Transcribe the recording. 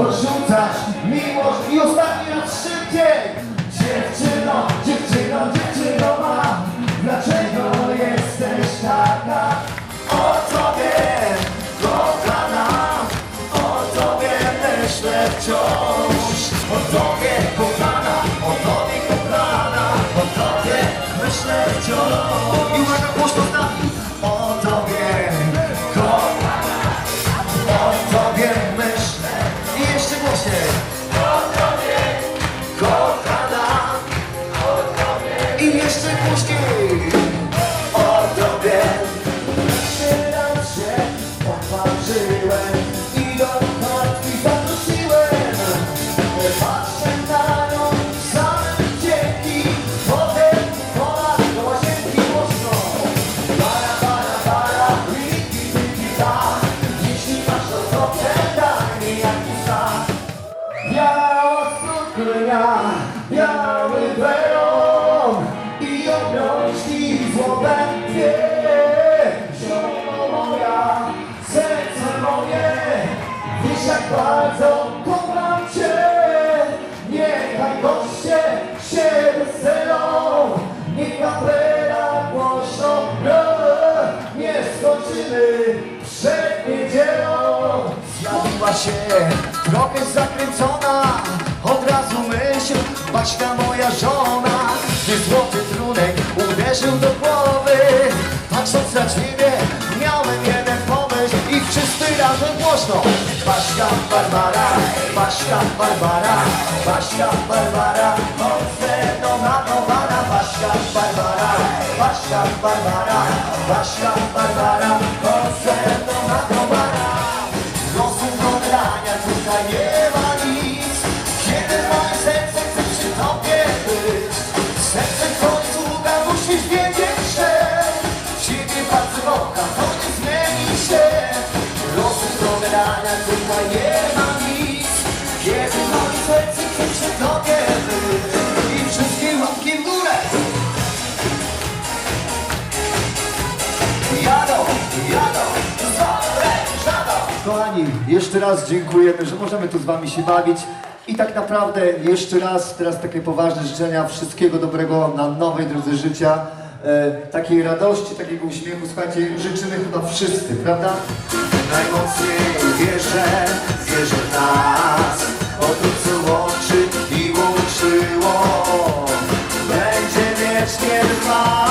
Odrzucasz miłość i ostatni raz szybciej. Dziewczyno, dziewczyno, dziewczyno ma. Dlaczego jesteś taka? O tobie kochana O tobie myślę wciąż. O tobie kochana, o tobie kochana. O tobie myślę wciąż. I uwaga, I jeszcze bardzo kocham Cię. Niechaj goście się weselą, niech kapela głośno. Nie się trochę zakręcona. Od razu myśl, Baśka moja żona. Gdy złoty trunek uderzył do Patrząc na ciebie miałem jeden pomysł I wszyscy razem głośno. Baśka Barbara, Baśka Barbara Baśka Barbara, mocno namalowana Baśka Barbara, Baśka Barbara Baśka Barbara, Kochani, jeszcze raz dziękujemy, że możemy tu z Wami się bawić. I tak naprawdę jeszcze raz, teraz takie poważne życzenia wszystkiego dobrego na nowej drodze życia. E, takiej radości, takiego uśmiechu, słuchajcie, życzymy chyba wszyscy, prawda? emocje wierzę, wierzę w nas. O co łączy i łączyło Będzie wiecznie trwać.